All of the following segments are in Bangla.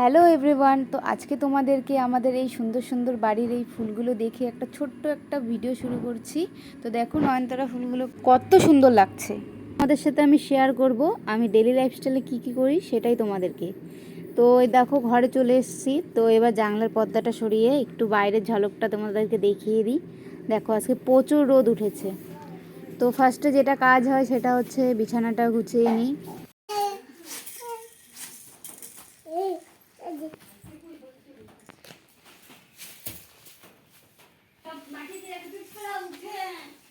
হ্যালো এভরিওয়ান তো আজকে তোমাদেরকে আমাদের এই সুন্দর সুন্দর বাড়ির এই ফুলগুলো দেখে একটা ছোট্ট একটা ভিডিও শুরু করছি। তো দেখো নয়নতারা ফুলগুলো কত সুন্দর লাগছে। তোমাদের সাথে আমি শেয়ার করব, আমি ডেলি লাইফস্টাইলে কী কী করি সেটাই তোমাদেরকে। তো এই দেখো ঘরে চলে এসেছি, তো এবার জানলার পর্দাটা সরিয়ে একটু বাইরের ঝলকটা তোমাদেরকে দেখিয়ে দিই। দেখো আজকে প্রচুর রোদ উঠেছে। তো ফার্স্টে যেটা কাজ হয় সেটা হচ্ছে বিছানাটা গুছিয়ে নিই।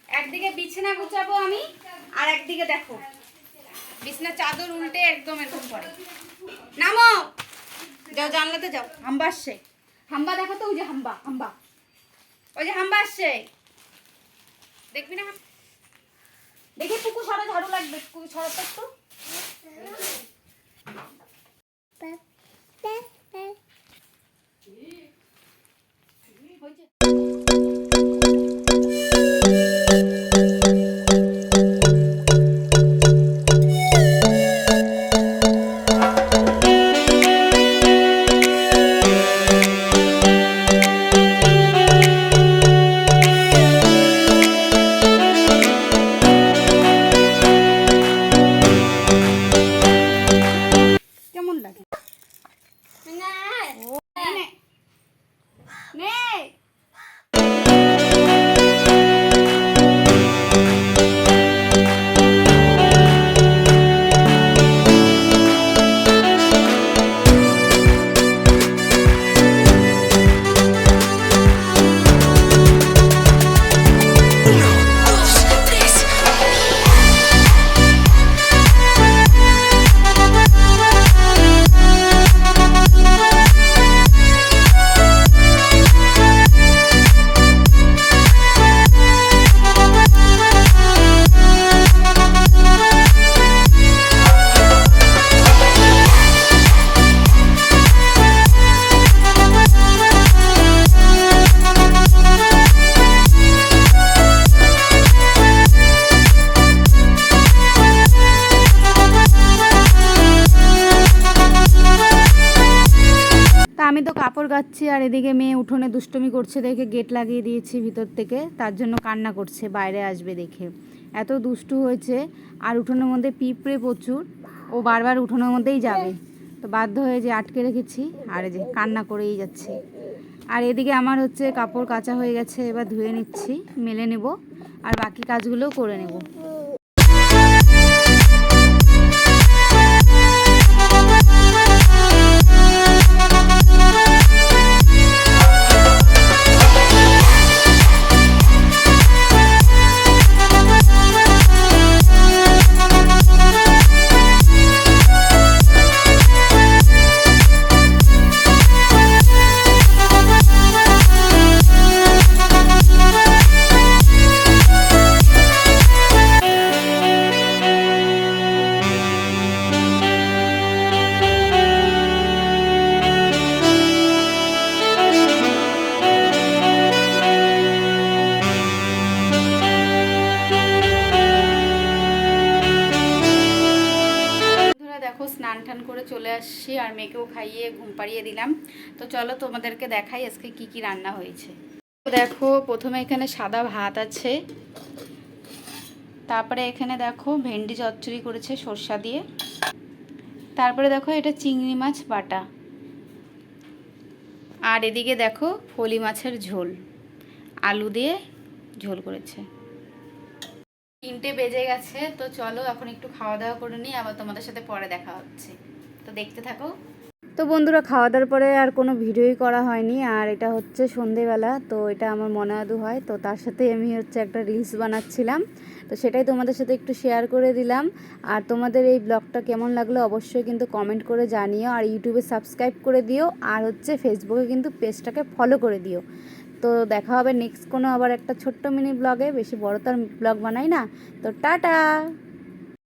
একদিকে বিছানা গুছাবো আমি, আর একদিকে দেখো। বিছানা চাদর উল্টে একদম এরকম করে। নামো! যাও, জানলাতে যাও। হাম্বা আসছে। হাম্বা দেখো তো, ওই যে হাম্বা হাম্বা। ওই যে হাম্বা আসছে। দেখবি না? দেখি পুকু সরা ঝাড়ু লাগবে। পুকু সরাতে একটু। আমি তো কাপড় গাচ্ছি আর এদিকে মেয়ে উঠোনে দুষ্টুমি করছে দেখে গেট লাগিয়ে দিয়েছি ভিতর থেকে। তার জন্য কান্না করছে, বাইরে আসবে দেখে। এত দুষ্টু হয়েছে আর উঠোনের মধ্যে পিঁপড়ে প্রচুর। ও বারবার উঠোনের মধ্যেই যাবে। তো বাধ্য হয়ে যে আটকে রেখেছি আর যে কান্না করেই যাচ্ছে। আর এদিকে আমার হচ্ছে কাপড় কাঁচা হয়ে গেছে, এবার ধুয়ে নিচ্ছি, মেলে নেব। আর বাকি কাজগুলোও করে নেব। দেখো, স্নান টান করে চলে আসছি আর মেয়েকেও খাইয়ে ঘুম পাড়িয়ে দিলাম। তো চলো তোমাদেরকে দেখাই আজকে কি কি রান্না হয়েছে। দেখো, প্রথমে এখানে সাদা ভাত আছে। তারপরে এখানে দেখো, ভেন্ডি চচ্চড়ি করেছে সর্ষা দিয়ে। তারপরে দেখো, এটা চিংড়ি মাছ বাটা। আর এদিকে দেখো, ফলি মাছের ঝোল। আলু দিয়ে ঝোল করেছে। তিনটে বেজে গেছে, তো চলো এখন একটু খাওয়া দাওয়া করে নিই, আবার তোমাদের সাথে পরে দেখা হচ্ছে। তো দেখতে থাকো। তো বন্ধুরা, খাওয়া দাওয়ার পরে আর কোনো ভিডিওই করা হয়নি, আর এটা হচ্ছে সন্ধেবেলা, তো এটা আমার মনে আদু হয়। তো তার সাথে আমি হচ্ছে একটা রিলস বানাচ্ছিলাম, তো সেটাই তোমাদের সাথে একটু শেয়ার করে দিলাম। আর তোমাদের এই ব্লগটা কেমন লাগল অবশ্যই কিন্তু কমেন্ট করে জানিও, আর ইউটিউবে সাবস্ক্রাইব করে দিও, আর হচ্ছে ফেসবুকে কিন্তু পেজটাকে ফলো করে দিও। তো দেখা হবে নেক্সট কোনো আবার একটা ছোট্ট মিনি ব্লগে বেশি বড় তো আর ব্লগ বানাই না। তো টাটা!